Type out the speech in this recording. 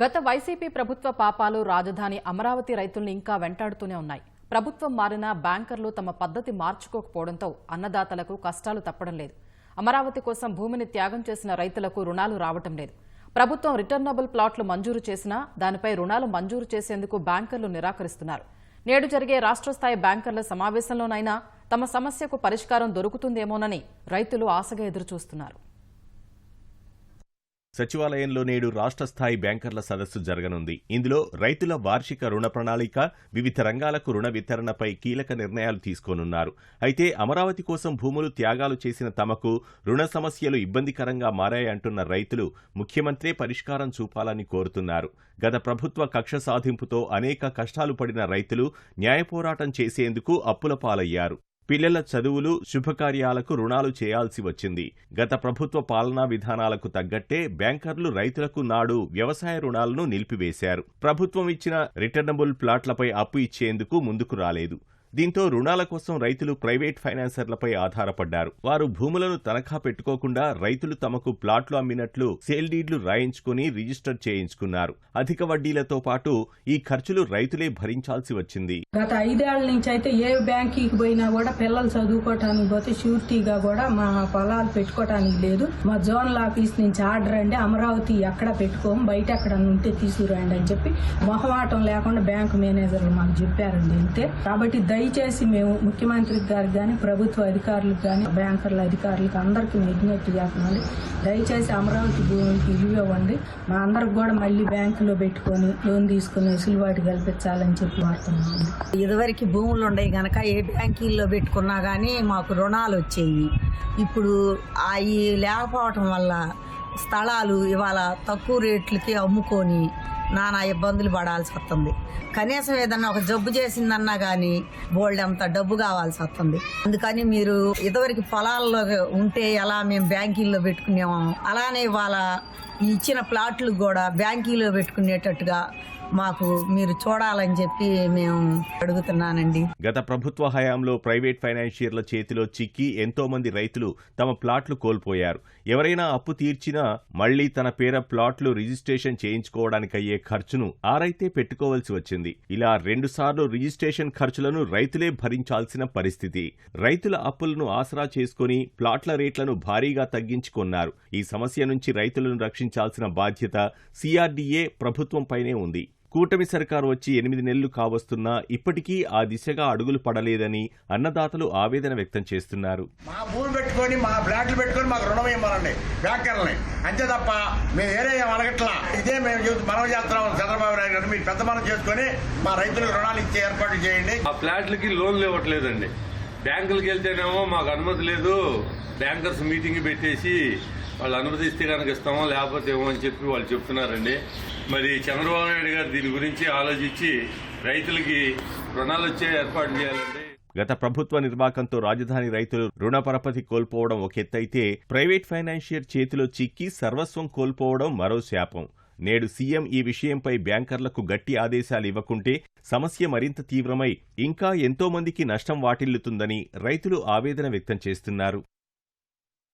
గత వైసీపీ ప్రభుత్వ పాపాలు రాజధాని అమరావతి రైతుల్ని ఇంకా వెంటాడుతూనే ఉన్నాయి. ప్రభుత్వం మారినా బ్యాంకర్లు తమ పద్ధతి మార్చుకోకపోవడంతో అన్నదాతలకు కష్టాలు తప్పడం లేదు. అమరావతి కోసం భూమిని త్యాగం చేసిన రైతులకు రుణాలు రావటం లేదు. ప్రభుత్వం రిటర్నబుల్ ప్లాట్లు మంజూరు చేసినా దానిపై రుణాలు మంజూరు చేసేందుకు బ్యాంకర్లు నిరాకరిస్తున్నారు. నేడు జరిగే రాష్ట్ర స్థాయి బ్యాంకర్ల సమావేశంలోనైనా తమ సమస్యకు పరిష్కారం దొరుకుతుందేమోనని రైతులు ఆశగా ఎదురుచూస్తున్నారు. సచివాలయంలో నేడు రాష్ట్ర స్థాయి బ్యాంకర్ల సదస్సు జరగనుంది. ఇందులో రైతుల వార్షిక రుణ ప్రణాళిక వివిధ రంగాలకు రుణ వితరణపై కీలక నిర్ణయాలు తీసుకోనున్నారు. అయితే అమరావతి కోసం భూములు త్యాగాలు చేసిన తమకు రుణ సమస్యలు ఇబ్బందికరంగా మారాయంటున్న రైతులు ముఖ్యమంత్రే పరిష్కారం చూపాలని కోరుతున్నారు. గత ప్రభుత్వ కక్ష సాధింపుతో అనేక కష్టాలు పడిన రైతులు న్యాయ పోరాటం చేసేందుకు అప్పుల పాలయ్యారు. పిల్లల చదువులు శుభకార్యాలకు రుణాలు చేయాల్సి వచ్చింది. గత ప్రభుత్వ పాలనా విధానాలకు తగ్గట్టే బ్యాంకర్లు రైతులకు నాడు వ్యవసాయ రుణాలను నిలిపివేశారు. ప్రభుత్వం ఇచ్చిన రిటర్నబుల్ ప్లాట్లపై అప్పు ఇచ్చేందుకు ముందుకు రాలేదు. దీంతో రుణాల కోసం రైతులు ప్రైవేట్ ఫైనాన్సర్లపై ఆధారపడ్డారు. వారు భూములను తనఖా పెట్టుకోకుండా రైతులు తమకు ప్లాట్లు అమ్మినట్లు సేల్ డీడ్లు రాయించుకుని రిజిస్టర్ చేయించుకున్నారు. అధిక వడ్డీలతో పాటు ఈ ఖర్చులు రైతులే భరించాల్సి వచ్చింది. గత ఐదేళ్ళ నుంచి అయితే ఏ బ్యాంకీకి పోయినా కూడా పిల్లలు చదువుకోవటానికి పోతే షూరిటీగా కూడా మా పొలాలు పెట్టుకోవటానికి లేదు. మా జోనల్ ఆఫీస్ నుంచి ఆర్డర్ అండి అమరావతి ఎక్కడ పెట్టుకోము బయట ఎక్కడ ఉంటే తీసుకురండి అని చెప్పి మొహమాటం లేకుండా బ్యాంకు మేనేజర్లు మాకు చెప్పారండి అంతే. కాబట్టి దయచేసి మేము ముఖ్యమంత్రి గారికి కానీ ప్రభుత్వ అధికారులకు కానీ బ్యాంకర్ల అధికారులకు అందరికీ విజ్ఞప్తి చేస్తున్నాం దయచేసి అమరావతి భూమికి ఇల్లు ఇవ్వండి. మా అందరికి కూడా మళ్ళీ బ్యాంకులో పెట్టుకొని లోన్ తీసుకుని వెసులుబాటు కల్పించాలని చెప్పి వాడుతున్నాం ఇదివరకు భూములు ఉండేవి కనుక ఏ బ్యాంకీల్లో పెట్టుకున్నా కానీ మాకు రుణాలు వచ్చేవి. ఇప్పుడు అవి లేకపోవటం వల్ల స్థలాలు ఇవాళ తక్కువ రేట్లకి అమ్ముకొని నానా ఇబ్బందులు పడాల్సి వస్తుంది. కనీసం ఏదన్నా ఒక జబ్బు చేసిందన్నా కానీ బోల్డ్ అంత డబ్బు కావాల్సి వస్తుంది. అందుకని మీరు ఇదివరకు పొలాల్లో ఉంటే ఎలా మేము బ్యాంకీల్లో పెట్టుకునేమో అలానే వాళ్ళ ఇచ్చిన ప్లాట్లు కూడా బ్యాంకీలో పెట్టుకునేటట్టుగా మాకు మీరు చూడాలని చెప్పి మేము అడుగుతున్నానండి. గత ప్రభుత్వ హయాంలో ప్రైవేట్ ఫైనాన్షియర్ల చేతిలో చిక్కి ఎంతో మంది రైతులు తమ ప్లాట్లు కోల్పోయారు. ఎవరైనా అప్పు తీర్చినా మళ్ళీ తన పేర ప్లాట్లు రిజిస్ట్రేషన్ చేయించుకోవడానికయ్యే ఖర్చును ఆ రైతే పెట్టుకోవాల్సి వచ్చింది. ఇలా రెండుసార్లు రిజిస్ట్రేషన్ ఖర్చులను రైతులే భరించాల్సిన పరిస్థితి. రైతుల అప్పులను ఆసరా చేసుకుని ప్లాట్ల రేట్లను భారీగా తగ్గించుకున్నారు. ఈ సమస్య నుంచి రైతులను రక్షించాల్సిన బాధ్యత సిఆర్డీఏ ప్రభుత్వంపైనే ఉంది. కూటమి సర్కారు వచ్చి ఎనిమిది నెలలు కావస్తున్నా ఇప్పటికీ ఆ దిశగా అడుగులు పడలేదని అన్నదాతలు ఆవేదన వ్యక్తం చేస్తున్నారు. మా భూమి పెట్టుకొని మా ఫ్లాట్లు పెట్టుకొని మాకు రుణం ఇవ్వాలండి బ్యాంకర్లని. అంతే తప్ప మేము వేరే ఏం అడగట్లా. ఇదే మేము మనం చేస్తున్నాం చంద్రబాబు నాయుడు గారు. మీరు పెద్ద మనం చేసుకొని మా రైతులకు రుణాలు ఇచ్చే ఏర్పాటు చేయండి. ఆ ఫ్లాట్లకి లోన్లు ఇవ్వట్లేదండి. బ్యాంకులకు వెళ్తేనేమో మాకు అనుమతి లేదు. బ్యాంకర్స్ మీటింగ్ పెట్టేసి వాళ్ళు అనుమతి ఇస్తే కనుక ఇస్తామో లేకపోతే ఏమో అని చెప్పి వాళ్ళు చెప్తున్నారండి. మరి చంద్రబాబు నాయుడు గారు దీని గురించి ఆలోచించి రైతులకి రుణాలు వచ్చే ఏర్పాటు చేయాలండి గత ప్రభుత్వ నిర్వాకంతో రాజధాని రైతులు రుణ పరపతి కోల్పోవడం ఒక ఎత్తైతే ప్రైవేట్ ఫైనాన్షియర్ చేతిలో చిక్కి సర్వస్వం కోల్పోవడం మరో శాపం. నేడు సీఎం ఈ విషయంపై బ్యాంకర్లకు గట్టి ఆదేశాలు ఇవ్వకుంటే సమస్య మరింత తీవ్రమై ఇంకా ఎంతో మందికి నష్టం వాటిల్లుతుందని రైతులు ఆవేదన వ్యక్తం చేస్తున్నారు.